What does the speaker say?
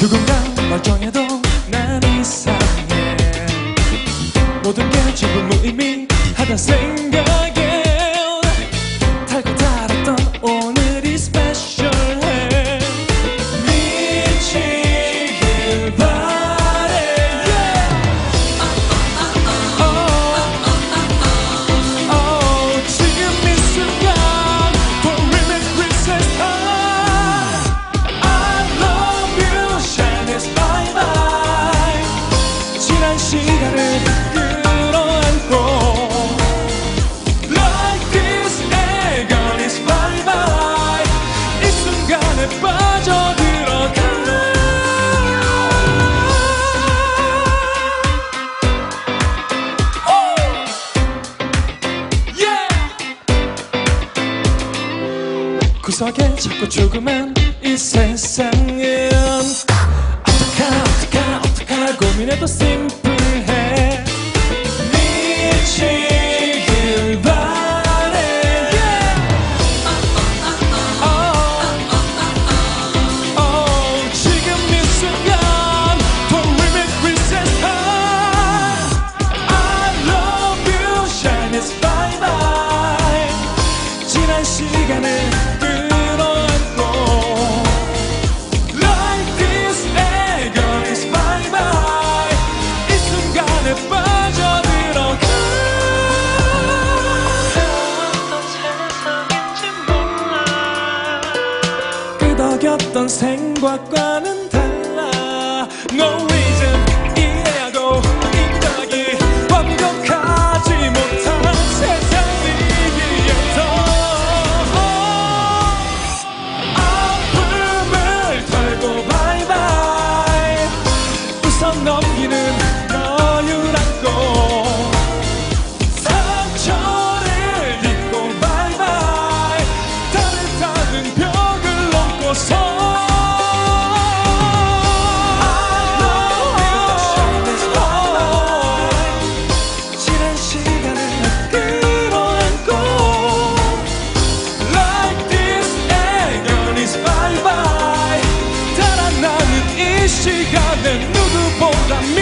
누군가 멀쩡해도 난 이상해. 모든 게 전부 무의미하다 생각해. 빠져들어가. 구석에 자꾸 조그만 이 세상은 어떡하 어떡하 어떡하 고민해도 심 시간을 끌어안고. Like this agon is bye bye. 이 순간에 빠져들어가 어떤 세상인지 몰라 끄덕였던 생각과는 hold me.